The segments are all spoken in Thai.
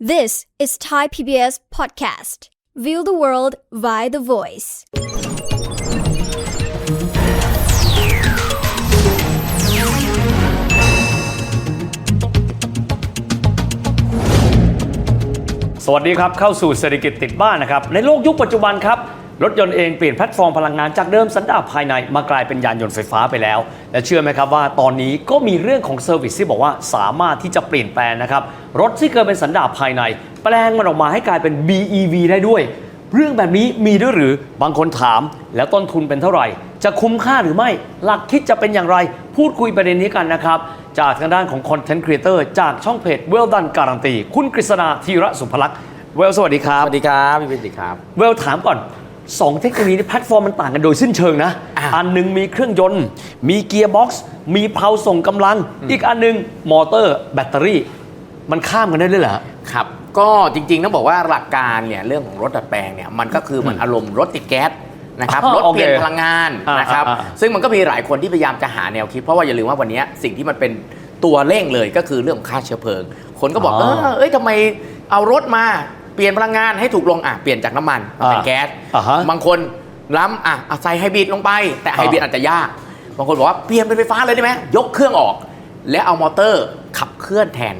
This is Thai PBS Podcast. View the world via the voice. สวัสดีครับ เข้าสู่เศรษฐกิจติดบ้านนะครับ ในโลกยุคปัจจุบันครับ รถยนต์เองเปลี่ยนแพลตฟอร์มพลังงานจากเดิมสันดาปภายในมากลายเป็นยานยนต์ไฟฟ้าไปแล้ว และเชื่อไหมครับว่าตอนนี้ก็มีเรื่องของเซอร์วิสที่บอกว่าสามารถที่จะเปลี่ยนแปลงนะครับ รถที่เคยเป็นสันดาปภายใน แปลงมันออกมาให้กลายเป็น BEV ได้ด้วย เรื่องแบบนี้มีด้วยหรือบางคนถาม แล้วต้นทุนเป็นเท่าไหร่ จะคุ้มค่าหรือไม่หลักคิดจะเป็นอย่างไร พูดคุยประเด็นนี้กันนะครับจากทางด้านของคอนเทนต์ครีเอเตอร์จากช่องเพจ Well Done การันตีคุณกฤษณาธีระสุภลักษณ์เวลสวัสดีครับสวัสดีครับพี่วิทย์สวัสดีครับเวลถามก่อน สองเทคโนโลยีนี้แพลตฟอร์มมันต่างกันโดยสิ้นเชิงนะอะอันหนึงมีเครื่องยนต์ มีเกียร์บ็อกซ์มีเพลาส่งกำลัง อีกอันหนึงมอเตอร์แบตเตอรี่ มันข้ามกันได้เลยเหรอครับ ก็จริงๆต้องบอกว่าหลักการเนี่ยเรื่องของรถดัดแปลงเนี่ยมันก็คือเหมือนอารมณ์รถติดแก๊สนะครับอ๋อรถเปลี่ยนโอเคพลังงานอ่านะครับอ่าอ่าซึ่งมันก็มีหลายคนที่พยายามจะหาแนวคิด เพราะว่าอย่าลืมว่าวันนี้สิ่งที่มันเป็นตัวเร่งเลยก็คือเรื่องของค่าเชื้อเพลิง คนก็บอกอ๋เอออเอ้ยทำไมเอารถมา เปลี่ยนพลังงานให้ถูกลงอะเปลี่ยนจากน้ำมันมาเป็นอ่าแก๊สอ่าฮะบางคนล้ำอะเอาใส่ไฮบริดลงไป แต่ไฮบริดอาจจะยาก บางคนบอกว่าเปลี่ยนเป็นไฟฟ้าเลยได้ไหมยกเครื่องออก แล้วเอามอเตอร์ขับเคลื่อนแทน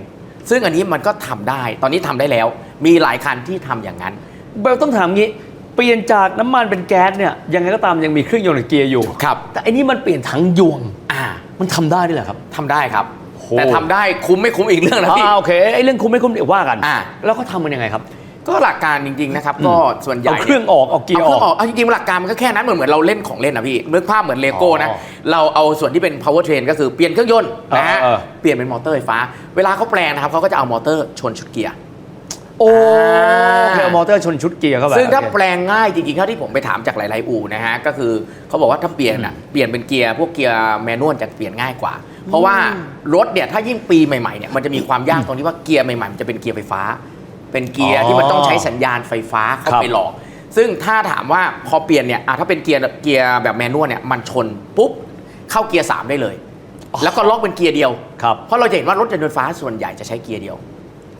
ซึ่งอันนี้มันก็ทำได้ ตอนนี้ทำได้แล้ว มีหลายคันที่ทำอย่างนั้น เบลต้องถามงี้เปลี่ยนจากน้ำมันเป็นแก๊สเนี่ยยังไงก็ตามยังมีเครื่องยนต์หรือเกียร์อยู่ ครับ แต่อันนี้มันเปลี่ยนทั้งยวง อ่ามันทำได้ด้วยเหรอครับ ทำได้ครับ โห แต่ทำได้คุ้มไม่คุ้มอีกเรื่องนะพี่ อ่าโอเคไอ้เรื่องคุ้มไม่คุ้มเดี๋ยวว่ากัน อ่า แล้วเขาทำมันยังไงครับ ก็หลักการจริงๆนะครับก็ส่วนใหญ่เอาเครื่องออกเอาเกียร์เอาเครื่องออออกกเอาจริงๆหลักการมันก็แค่นั้นเหมือนเหมือนเราเล่นของเล่นนะพี่นึกภาพเหมือนเลโก้นะอ๋อเราเอาส่วนที่เป็น power train ก็คือเปลี่ยนเครื่องยนต์นะฮะเออเออ เปลี่ยนเป็นมอเตอร์ไฟฟ้า เวลาเขาแปลงนะครับเขาก็จะเอามอเตอร์ชนชุดเกียร์ โอ้อ่าโอเคเอามอเตอร์ชนชุดเกียร์เข้าไป ซึ่งถ้าโอเคแปลงง่ายจริงๆเท่าที่ผมไปถามจากหลายๆอู่นะฮะก็คือเขาบอกว่าถ้าเปลี่ยนอะเปลี่ยนเป็นเกียร์พวกเกียร์แมนนวลจะเปลี่ยนง่ายกว่า เพราะว่ารถเนี่ยถ้ายิ่งปีใหม่ๆเนี่ยมันจะมีความยากตรงที่ว่าเกียร์ใหม่ๆมันจะเป็นเกียร์ไฟฟ้า เป็นเกียร์ที่มันต้องใช้สัญญาณไฟฟ้าเข้าครับไปหลอก ซึ่งถ้าถามว่าพอเปลี่ยนเนี่ยอะถ้าเป็นเกียร์เกียร์แบบแมนนวลเนี่ยมันชนปุ๊บเข้าเกียร์สามได้เลย แล้วก็ล็อกเป็นเกียร์เดียวครับเพราะเราจะเห็นว่ารถยนต์ไฟฟ้าส่วนใหญ่จะใช้เกียร์เดียว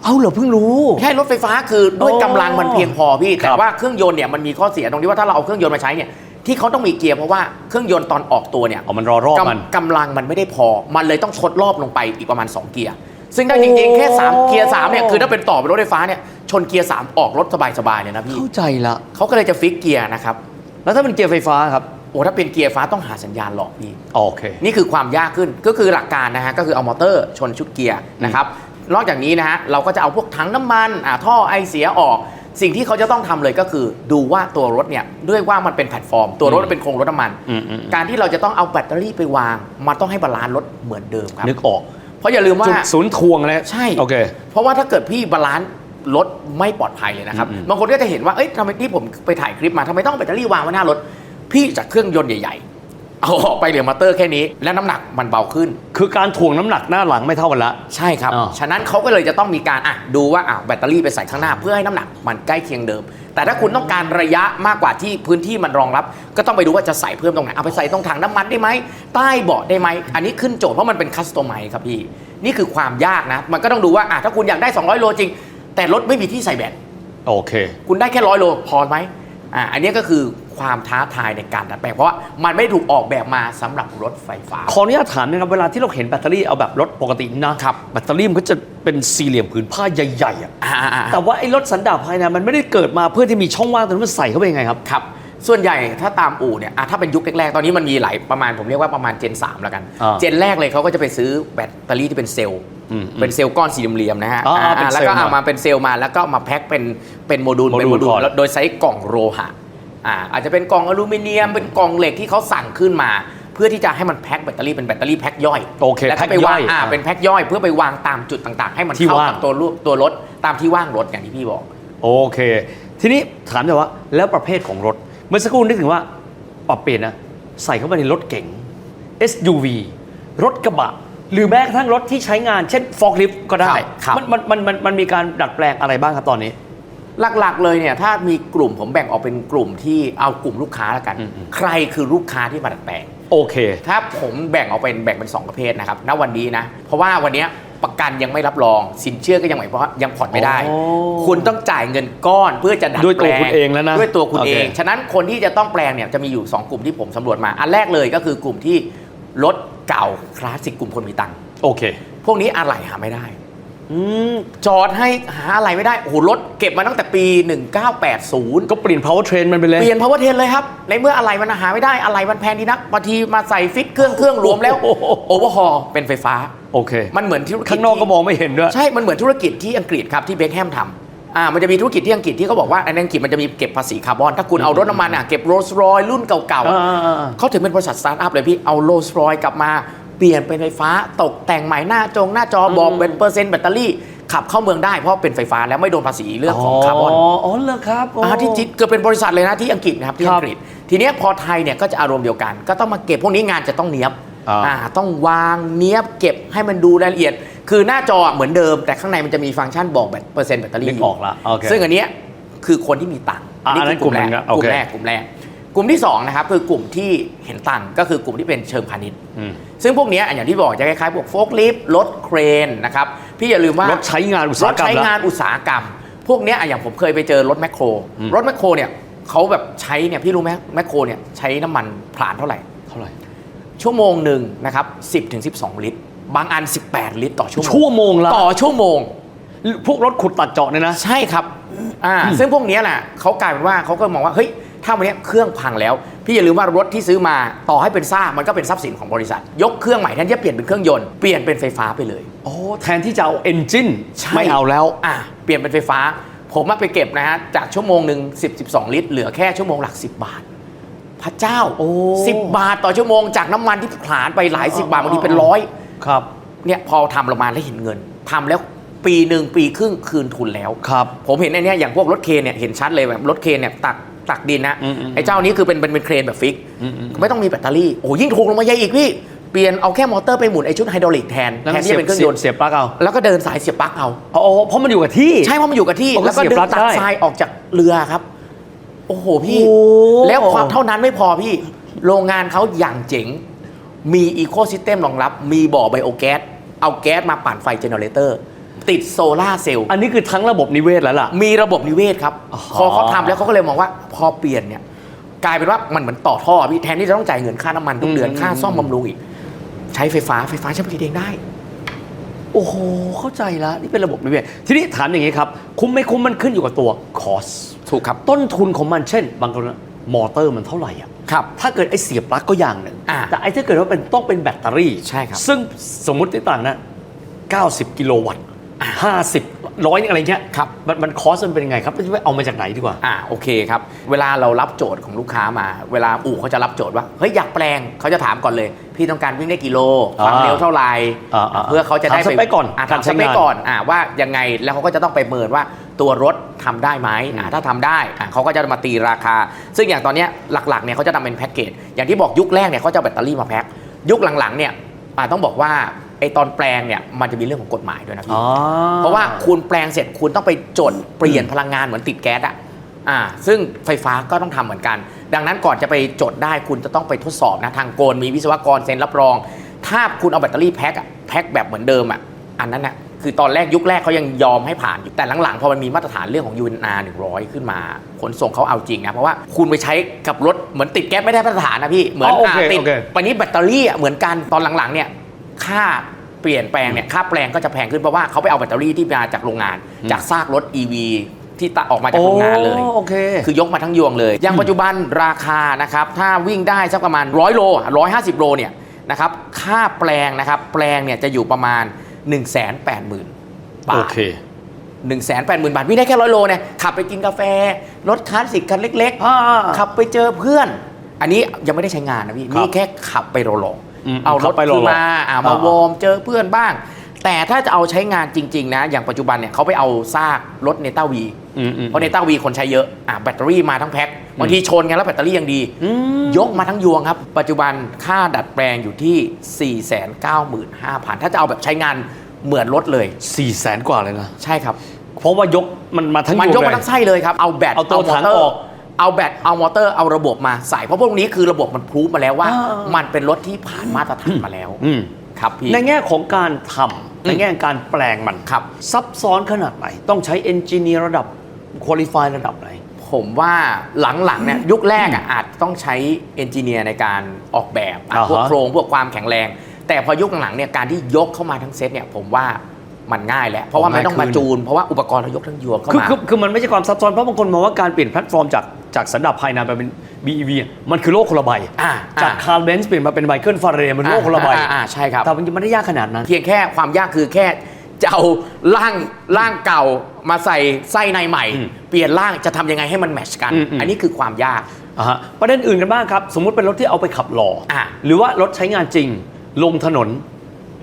เอาเหรอเพิ่งรู้ ใช่รถไฟฟ้าคือด้วยกำลังมันเพียงพอพี่ครัแต่บว่าเครื่องยนต์เนี่ยมันมีข้อเสียตรงที่ว่าถ้าเราเอาเครื่องยนต์มาใช้เนี่ยที่เขาต้องมีเกียร์เพราะว่าเครื่องยนต์ตอนออกตัวเนี่ยเอามันรอรอบมันกำกำลังมันไม่ได้พอ มันเลยต้องชดรอบลงไปอีกประมาณ 2 เกียร์ ซึ่งได้จริงๆ แค่ 3 เกียร์ 3 เนี่ย คือถ้าเป็นต่อเป็นรถไฟฟ้าเนี่ย ชนเกียร์ 3 ออกรถสบายๆเลยนะพี่ เข้าใจละ เขาก็เลยจะฟิกเกียร์นะครับ แล้วถ้าเป็นเกียร์ไฟฟ้าครับ โอ้ถ้าเป็นเกียร์ฟ้าต้องหาสัญญาณหลอกพี่ โอเค นี่คือความยากขึ้น ก็คือหลักการนะฮะ ก็คือเอามอเตอร์ชนชุดเกียร์นะครับ นอกจากนี้นะฮะ เราก็จะเอาพวกถังน้ำมันอ่าท่อไอเสียออก สิ่งที่เขาจะต้องทำเลยก็คือ ดูว่าตัวรถเนี่ย ด้วยว่ามันเป็นแพลตฟอร์ม ตัวรถมันเป็นโครงรถน้ำมันอืมอืมการที่เราจะต้องเอาแบตเตอรี่ไปวาง มันต้องให้บาลานซ์รถเหมือนเดิมครับ นึกออก เพราะอย่าลืมว่าจุดศูนย์ทวงเลยใช่โอเค เพราะว่าถ้าเกิดพี่บาลานซ์รถไม่ปลอดภัยเลยนะครับอืมบางคนก็จะเห็นว่าเอ้ยทำไมที่ผมไปถ่ายคลิปมาทำไมต้องเอาแบตเตอรี่วางไว้หน้ารถ พี่จากเครื่องยนต์ใหญ่ๆ เอาออกไปเหลือมอเตอร์แค่นี้ และน้ำหนักมันเบาขึ้น คือการถ่วงน้ำหนักหน้าหลังไม่เท่ากันละ ใช่ครับอ่าฉะนั้นเขาก็เลยจะต้องมีการอะดูว่าอะแบตเตอรี่ไปใส่ข้างหน้า เพื่อให้น้ำหนักมันใกล้เคียงเดิม แต่ถ้าคุณต้องการระยะมากกว่าที่พื้นที่มันรองรับ ก็ต้องไปดูว่าจะใส่เพิ่มตรงไหนเอาไปใส่ตรงถังน้ำมันได้ไหมใต้เบาะได้ไหมอันนี้ขึ้นโจทย์เพราะมันเป็นคัสตอมไมครับพี่นี่คือความยากนะมันก็ต้องดูว่าอะถ้าคุณอยากได้ 200 โลจริง แต่รถไม่มีที่ใส่แบต โอเค คุณได้แค่ร้อยโลพอไหม อ่าอันนี้ก็คือความท้าทายในการดัดแปลงเพราะว่ามันไม่ได้ถูกออกแบบมาสำหรับรถไฟฟ้า ขออนุญาตถามนะครับเวลาที่เราเห็นแบตเตอรี่เอาแบบรถปกตินะครับแบตเตอรี่มันก็จะเป็นสี่เหลี่ยมผืนผ้าใหญ่ๆอะอ่าๆๆแต่ว่าไอ้รถสันดาปภายในมันไม่ได้เกิดมาเพื่อที่มีช่องว่างตรงนั้นมันใส่เข้าไปยังไงครับครับส่วนใหญ่ถ้าตามอู่เนี่ยอะถ้าเป็นยุคแรกๆ ตอนนี้มันมีหลายประมาณผมเรียกว่าประมาณเจน3แล้วกันอ่าเจนแรกเลยเขาก็จะไปซื้อแบตเตอรี่ที่เป็นเซลล์อืม เป็นเซลล์ก้อนสี่เหลี่ยมๆนะฮะอ๋ออ่าอ่าเป็นแล้วเซลล์ก็เอามามาเป็นเซลล์มาแล้วก็มาแพ็คเป็นเป็นโมดูลโมดูลเป็นโมดูลก่อนแล้วโดยใช้กล่องโลหะอ่าอาจจะเป็นกล่องอลูมิเนียมเป็นกล่องเหล็กที่เขาสั่งขึ้นมา เพื่อที่จะให้มันแพ็คแบตเตอรี่เป็นแบตเตอรี่แพ็คย่อยโอเคแล้วแพ็ก็คไปวางย่อยอ่าอ่าเป็นแพ็คย่อย เพื่อไปวางตามจุดต่าง ๆ ให้มันที่เข้าว่างกับตัวรูปตัวรถตามที่ว่างรถอย่างที่พี่บอก โอเค ทีนี้ถามแต่อยว่าแล้วประเภทของรถ เมื่อสักครู่นึกถึงว่าปรับเปลี่ยนนะใส่เข้าไปในรถเก๋ง SUV รถกระบะ หรือแม้กระทั่งรถที่ใช้งานเช่นฟอร์คลิฟก็ได้ครับครับ มันมันมันมันมันมีการดัดแปลงอะไรบ้างครับตอนนี้ หลักๆเลยเนี่ยถ้ามีกลุ่มผมแบ่งออกเป็นกลุ่มที่เอากลุ่มลูกค้าแล้วกัน อืมอืม ใครคือลูกค้าที่มาดัดแปลง โอเค ถ้าผมแบ่งออกเป็นแบ่งเป็น 2 ประเภทนะครับณวันนี้นะ เพราะว่าวันเนี้ยประกันยังไม่รับรอง สินเชื่อก็ยังไม่เพราะยังผ่อนไม่ได้ อ๋อคุณต้องจ่ายเงินก้อนเพื่อจะดัดด้วยตัวแปลคุณเองแล้วนะด้วยตัวคุณโอเค เอง ฉะนั้นคนที่จะต้องแปลงเนี่ยจะมีอยู่ 2 กลุ่มที่ผมสำรวจมา อันแรกเลยก็คือกลุ่มที่ รถเก่าคลาสสิกกลุ่มคนมีตังค์โอเค พวกนี้อะไหล่หาไม่ได้ อืม จอดให้หาอะไรไม่ได้ โอ้โหรถเก็บมาตั้งแต่ปี 1980 ก็เปลี่ยน power train มันไปเลย เปลี่ยน power train เลยครับ ในเมื่ออะไรมันหาไม่ได้อะไรมันแพงดีนักบางทีมาใส่ฟิตเครื่องเครื่องรวมแล้วโอ้โหโอเวอร์ฮอลเป็นไฟฟ้า โอเค มันเหมือนธุรกิจข้างนอกก็มองไม่เห็นด้วย ใช่ มันเหมือนธุรกิจที่อังกฤษครับที่เบคแฮมทำ อ่ามันจะมีธุรกิจที่อังกฤษที่เขาบอกว่าในอังกฤษมันจะมีเก็บภาษีคาร์บอน ถ้าคุณเอารถน้ำมันอะเก็บโรลส์รอยรุ่นเก่าๆอะอ่าๆๆเขาถึงเป็นบริษัทสตาร์ทอัพเลยพี่เอาโรลส์รอยกลับมาเปลี่ยนเป็นไฟฟ้าตกแต่งใหม่หน้าจงหน้าจอบอกเป็นเปอร์เซ็นต์แบตเตอรี่ขับเข้าเมืองได้เพราะเป็นไฟฟ้าแล้วไม่โดนภาษีเรื่องของคาร์บอน อ๋อเหรอครับอ่าที่จิตเกิดเป็นบริษัทเลยนะที่อังกฤษนะครับที่ครัอับงกฤษ ทีเนี้ยพอไทยเนี่ยก็จะอารมณ์เดียวกัน ก็ต้องมาเก็บพวกนี้งานจะต้องเนี้ยบอ่าอ่าต้องวางเนี้ยบเก็บให้มันดูรายละเอียด คือหน้าจอเหมือนเดิมแต่ข้างในมันจะมีฟังก์ชันบอกแบตเปอร์เซ็นต์แบตเตอรี่นึกออกละโอเคซึ่งอันเนี้ยคือคนที่มีตังค์อ่าอันนั้นคือกลุ่มแรกกลุ่มหนึ่งนะกลุ่โอเคมแรกกลุ่มแรกกลุ่มที่สองนะครับคือกลุ่มที่เห็นตังค์ก็คือกลุ่มที่เป็นเชิงพาณิชย์อืมซึ่งพวกเนี้ยอย่างที่บอกจะคล้ายๆพวกโฟล์คลิฟต์รถเครนนะครับพี่อย่าลืมว่ารถใช้งานอุตสาหรถกรรมใช้แล้วงานอุตสาหกรรม พวกเนี้ยอะอย่างผมเคยไปเจอรถแมคโครอืมรถแมคโครเนี่ยเขาแบบใช้เนี่ยพี่รู้ไหมแมคโครเนี่ยใช้น้ำมันผลาญเท่าไหร่เท่าไหร่ชั่วโมงหนึ่งนะครับ10ถึง12 ลิตร บางอัน 18 ลิตรต่อชั่วโมงชั่วโมงละต่อชั่วโมง พวกรถขุดตัดเจาะเนี่ยนะ ใช่ครับอ่าซึ่งพวกเนี้ยแหละเขากลายเป็นว่าเขาก็มองว่าเฮ้ยถ้าวันเนี้ยเครื่องพังแล้ว พี่อย่าลืมว่ารถที่ซื้อมาต่อให้เป็นซ่ากมันก็เป็นทรัพย์สินของบริษัท ยกเครื่องใหม่แทนที่จะเปลี่ยนเป็นเครื่องยนต์เปลี่ยนเป็นไฟฟ้าไปเลยโอ้แทนที่จะเอาเอนจินใช่ไม่เอาแล้วอะเปลี่ยนเป็นไฟฟ้า ผมมาไปเก็บนะฮะจากชั่วโมงหนึ่ง10 12 ลิตร เหลือแค่ชั่วโมงหลัก 10 บาท พระเจ้าโอ้10บาทต่อชั่วโมงจากน้ำมันที่ผลาญไปหลายสิบบาทบางทีเป็นร้อย ครับ เนี่ยพอทำลงมาแล้วเห็นเงินทำแล้วปีหนึ่งปีครึ่งคืนทุนแล้ว ครับ ผมเห็นในเนี้ยอย่างพวกรถเคนเนี่ยเห็นชัดเลยแบบรถเคนเนี่ยตักตักดินนะอืมอืมไอ้เจ้านี้คือเป็นเป็นเป็นเครนแบบฟิก อืมอืม ไม่ต้องมีแบตเตอรี่โอ้ยิ่งถูกลงมาใหญ่อีกพี่เปลี่ยนเอาแค่มอเตอร์ไปหมุนไอ้ชุดไฮดรอลิกแทนแล้วแทก็นที่เสียบจะเป็นเครื่องเสียยบนต์เสียบปลั๊กเอาแล้วก็เดินสายเสียบปลั๊กเอา อ๋อเพราะมันอยู่กับที่ ใช่เพราะมันอยู่กับที่อ๋อก็แล้วก็เสียบดึงปลั๊กตักได้ ทรายออกจากเรือครับ โอ้โหพี่ โอ้ แล้วความเท่านั้นไม่พอพี่ โรงงานเขาอย่างเจ๋ง มีอีโค y ิสเต็มรองรับ มีบ่อไบโอแก๊ส เอาแก๊สมาปั่นไฟเจเนเรเตอร์ ติดโซลาร์เซลล์ อันนี้คือทั้งระบบนิเวศแล้วล่ะ มีระบบนิเวศครับอ๋อพอเขาทำแล้วเขาก็เลยมองว่าพอเปลี่ยนเนี่ย กลายเป็นว่ามันเหมือนต่อท่อพี่แทนที่จะต้องจ่ายเงินค่าน้ำมันทุกเดือนค่าซ่อมบำรุงอีก ใช้ไฟฟ้าไฟฟ้าใช้ผลิตเองได้ โอ้โห เข้าใจแล้วนี่เป็นระบบนิเวศ ทีนี้ถามอย่างนี้ครับ คุ้มไม่คุ้มมันขึ้นอยู่กับตัวคอสถูกครับ ต้นทุนของมันเช่น บางคนนะมอเตอร์มันเท่าไหร่อะ ครับถ้าเกิดไอ้เสียบปลั๊กก็อย่างหนึ่งอ่าแต่ไอ้ถ้าเกิดว่าเป็นต้องเป็นแบตเตอรี่ใช่ครับซึ่งสมมุติที่ต่างนะ90 กิโลวัตต์ 50ร้อยอะไรเงี้ยครับมันมันคอสมันเป็นยังไงครับไม่เอามาจากไหนดีกว่าอ่าโอเคครับ เวลาเรารับโจทย์ของลูกค้ามา เวลาอู่เขาจะรับโจทย์ว่าเฮ้ยอยากแปลงเขาจะถามก่อนเลย พี่ต้องการวิ่งได้กี่โลความอ่าเร็วเท่าไหร่อ่าอ่าเพื่อเขาจะได้ถามสเปคก่อนอ่าการถามใช้สเปคงานก่อนอ่าว่ายังไงแล้วเขาก็จะต้องไปเมินว่าตัวรถทำได้ไหมอ่าถ้าทำได้อ่าเขาก็จะมาตีราคา ซึ่งอย่างตอนเนี้ยหลักๆเนี่ยเขาจะทำเป็นแพ็กเกจอย่างที่บอกยุคแรกเนี่ยเขาจะเอาแบตเตอรี่มาแพ็คยุคหลังๆเนี่ยอ่าต้องบอกว่า ไอตอนแปลงเนี่ยมันจะมีเรื่องของกฎหมายด้วยนะพี่อ๋อเพราะว่าคุณแปลงเสร็จคุณต้องไปจดเปลี่ยนพลังงานเหมือนติดแก๊สอะอ่าซึ่งไฟฟ้าก็ต้องทำเหมือนกัน ดังนั้นก่อนจะไปจดได้คุณจะต้องไปทดสอบนะทางโกนมีวิศวกรเซ็นรับรอง ถ้าคุณเอาแบตเตอรี่แพ็คอะแพ็คแบบเหมือนเดิมอะอันนั้นอะคือตอนแรกยุคแรกเขายังยอมให้ผ่านอยู่แต่หลังๆ พอมันมีมาตรฐานเรื่องของ UNR 100 ขึ้นมาขนส่งเขาเอาจริงนะ เพราะว่าคุณไปใช้กับรถเหมือนติดแก๊สไม่ได้มาตรฐานนะพี่ เหมือนอ๋อโอเคติดโอเควันนี้แบตเตอรี่อะเหมือนกันตอนหลังๆเนี่ย ค่าเปลี่ยนแปลงเนี่ยค่าแปลงก็จะแพงขึ้นเพราะว่าเขาไปเอาแบตเตอรี่ที่มาจากโรงงาน จากซากรถ EV ที่ตะออกมาจากโรงงานเลยโอ้โอเค คือยกมาทั้งยวงเลย อย่างปัจจุบันราคานะครับ ถ้าวิ่งได้สักประมาณ 100 โล 150 โลเนี่ยนะครับ ค่าแปลงนะครับ แปลงเนี่ยจะอยู่ประมาณ 1 8 0 0 0 0 บาโอทเค1 8 0 0 0 0บาทวิ่งได้แค่ร้อยโลเนี่ยขับไปกินกาแฟ รถคลาสสิกคันเล็กอ่าขับไปเจอเพื่อน อันนี้ยังไม่ได้ใช้งานนะพี่ครับนี่แค่ขับไปโรลอง อืมเอารขัถบไปโรลขึ้นองมาอ่ามาอ่าวอร์มเจอเพื่อนบ้าง แต่ถ้าจะเอาใช้งานจริง ๆ นะ อย่างปัจจุบันเนี่ยเขาไปเอาซากรถเนต้าวีอืมอืมเพราะเนต้าวีคนใช้เยอะอะแบตเตอรี่มาทั้งแพ็คบางทีชนกันแล้วแบตเตอรี่ยังดี อืม ยกมาทั้งยวงครับ ปัจจุบันค่าดัดแปลงอยู่ที่ 495,000 ถ้าจะเอาแบบใช้งานเหมือนรถเลย สี่แสนกว่าเลยนะ ใช่ครับ เพราะว่ายกมันมาทั้งมันวยกมาทั้งไส้เลยครับ เอาแบตเอาตัวมอถังเตออร์อก เอาแบตเอามอเตอร์เอาระบบมาใส่เพราะพวกนี้คือระบบมันพรูฟมาแล้วว่าอ่ามัมันเป็นรถที่ผ่านมาตรฐานมาแล้วอืมครับพี่ ในแง่ของการทในแง่การแปลงมันครับ ซับซ้อนขนาดไหน ต้องใช้เอนจิเนียร์ระดับคุริฟายระดับไหน ผมว่าหลังๆเนี่ยยุคแรกอะอาจต้องใช้เอนจิเนียร์ในการออกแบบอะอ่าฮะ พวกโครงพวกความแข็งแรง แต่พอยุคหลังๆเนี่ยการที่ยกเข้ามาทั้งเซตเนี่ยผมว่ามันง่ายแล้ว เพราะว่าไม่ต้องมาจูน เพราะว่าอุปกรณ์เรายกทั้งยวงเข้าคือมา คือคือมันไม่ใช่ความซับซ้อนเพราะบางคนมองว่าการเปลี่ยนแพลตฟอร์มจาก จากสันดาปภายในมาเป็น BEV อะมันคือโลกคนละใบอ่าจากคาร์เบนซ์เปลี่ยนมาเป็นไมเคิลฟาเรย์มันโลกคนละใบอ่าอ่าใช่ครับแต่มันไม่ได้ยากขนาดนั้น เพียงแค่ความยากคือแค่จะเอาร่างร่างเก่ามาใส่ไส้ในใหม่อืมเปลี่ยนร่างจะทำยังไงให้มันแมทชกันอืมอืมอันนี้คือความยากอ่าฮะประเด็นอื่นกันบ้างครับ สมมุติเป็นรถที่เอาไปขับหล่ออะหรือว่ารถใช้งานจริงลงถนน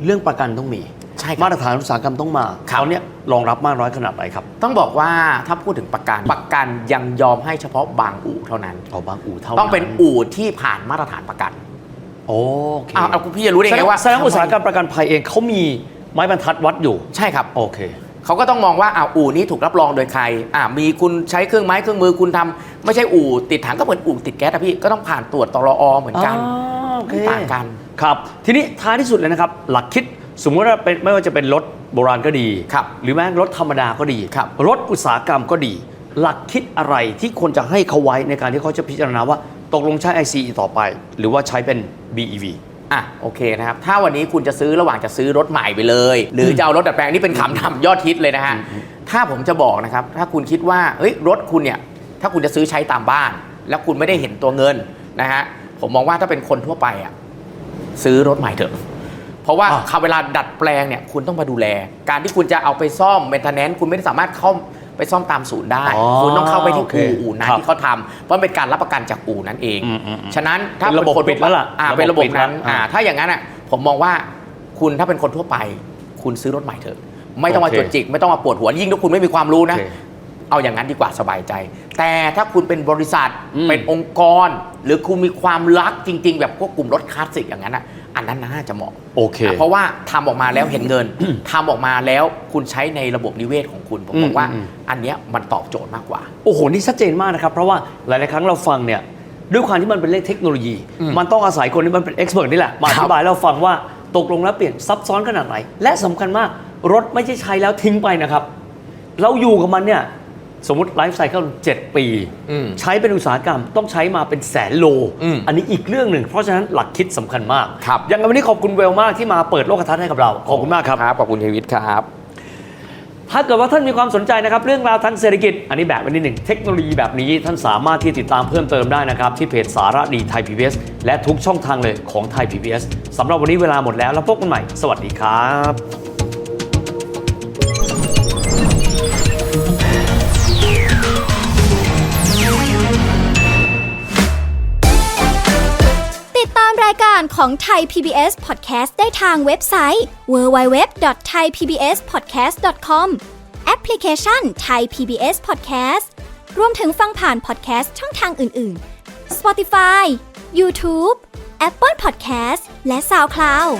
เรื่องประกันต้องมีใช่ครับมาตรฐานอุตสาหกรรมต้องมาครับตอนเนี้ย รองรับมากน้อยขนาดไหนครับ ต้องบอกว่าถ้าพูดถึงประกันประกันยังยอมให้เฉพาะบางอู่เท่านั้นเอาบางอู่เท่าต้องเป็นอู่ที่ผ่านมาตรฐานประกัน โอเคอ้าวเอาคุณพี่จะรู้ได้แสดไงงว่าแสดงว่าอุตสาหกรรมประกันภัยเองเขามีไม้บรรทัดวัดอยู่ ใช่ครับโอเคเขาก็ต้องมองว่าอ่าอู่นี้ถูกรับรองโดยใครอ่ามีคุณใช้เครื่องไม้เครื่องมือคุณทำไม่ใช่อู่ติดถังก็เหมือนอู่ติดแก๊สอะพี่ก็ต้องผ่านตรวจตรอเหมือนกันอ๋อโอเคต่างกันครับ ทีนี้ท้ายที่สุดเลยนะครับ หลักคิด สมมติว่าเป็นไม่ว่าจะเป็นรถโบราณก็ดี ครับหรือแม้รถธรรมดาก็ดีครับ รถอุตสาหกรรมก็ดี หลักคิดอะไรที่คนจะให้เขาไว้ในการที่เขาจะพิจารณาว่าตกลงใช้ ICE ต่อไป หรือว่าใช้เป็น BEV อะโอเคนะครับ ถ้าวันนี้คุณจะซื้อระหว่างจะซื้อรถใหม่ไปเลย หรือจะเอารถดัดแปลงนี่เป็นคำนำยอดฮิตเลยนะฮะถ้าผมจะบอกนะครับ ถ้าคุณคิดว่าเฮ้ยรถคุณเนี่ยถ้าคุณจะซื้อใช้ตามบ้าน แล้วคุณไม่ได้เห็นตัวเงินนะฮะผมมองว่าถ้าเป็นคนทั่วไปอะซื้อรถใหม่เถอะ เพราะว่าอะคำเวลาดัดแปลงเนี่ยคุณต้องมาดูแล การที่คุณจะเอาไปซ่อมเมนเทนแนนซ์คุณไม่ได้สามารถเข้าไปซ่อมตามศูนย์ได้อ๋อคุณต้องเข้าไปที่โอเคอู่อู่นั้นครับที่เขาทำเพราะมันเป็นการรับประกันจากอู่นั้นเองอืมอืมอืมฉะนั้นถ้าเป็นระบบคนปิดแล้วล่ะอ่าระบบเป็นระบบปิดแล้วนั้นอ่าอ่าถ้าอย่างนั้นอะผมมองว่าคุณถ้าเป็นคนทั่วไป คุณซื้อรถใหม่เถอะ ไม่ต้องมาโอเคจดจิก ไม่ต้องมาปวดหัวยิ่งถ้าคุณไม่มีความรู้นะโอเคเอาอย่างนั้นดีกว่าสบายใจ แต่ถ้าคุณเป็นบริษัทอืมเป็นองค์กร หรือคุณมีความรักจริง ๆ แบบพวกกลุ่มรถคลาสสิกอย่างนั้นอะ อันนั้นน่าจะเหมาะ โอเค เพราะว่าทำออกมาแล้วเห็นเงินทำออกมาแล้วคุณใช้ในระบบนิเวศของคุณ ผมบอกว่าอืมอืมอันเนี้ยมันตอบโจทย์มากกว่า โอ้โห นี่ชัดเจนมากนะครับ เพราะว่าหลาย ๆ ครั้งเราฟังเนี่ยด้วยความที่มันเป็นเรื่องเทคโนโลยีอืมมันต้องอาศัยคนที่มันเป็นเอ็กซ์เพรสนี่แหละ มาอครับธิบายให้เราฟังว่าตกลงแล้วเปลี่ยนซับซ้อนขนาดไหน และสำคัญมากรถไม่ใช่ใช้แล้วทิ้งไปนะครับ เราอยู่กับมันเนี่ย สมมติไลฟ์ไซเคิล7ปี อืม ใช้เป็นอุตสาหกรรมต้องใช้มาเป็นแสนโล อืมอันนี้อีกเรื่องหนึ่ง เพราะฉะนั้นหลักคิดสำคัญมาก ครับอย่างวันนี้ขอบคุณเวลมากที่มาเปิดโลกทัศน์ให้กับเรา ขอบคุณมากครับ ครับขอบคุณเทวิตครับ ถ้าเกิดว่าท่านมีความสนใจนะครับ เรื่องราวทางเศรษฐกิจ อันนี้แบบวันนี้หนึ่งเทคโนโลยีแบบนี้ท่านสามารถที่ติดตามเพิ่มเติมได้นะครับ ที่เพจสาระดีไทย PBS และทุกช่องทางเลยของไทย PBS สำหรับวันนี้เวลาหมดแล้วแล้วพบกันใหม่ สวัสดีครับ ของไทย PBS Podcast ได้ทางเว็บไซต์ www.thaipbspodcast.com แอปพลิเคชัน Thai PBS Podcast รวมถึงฟังผ่าน podcast ช่องทางอื่น ๆ Spotify YouTube Apple Podcast และ SoundCloud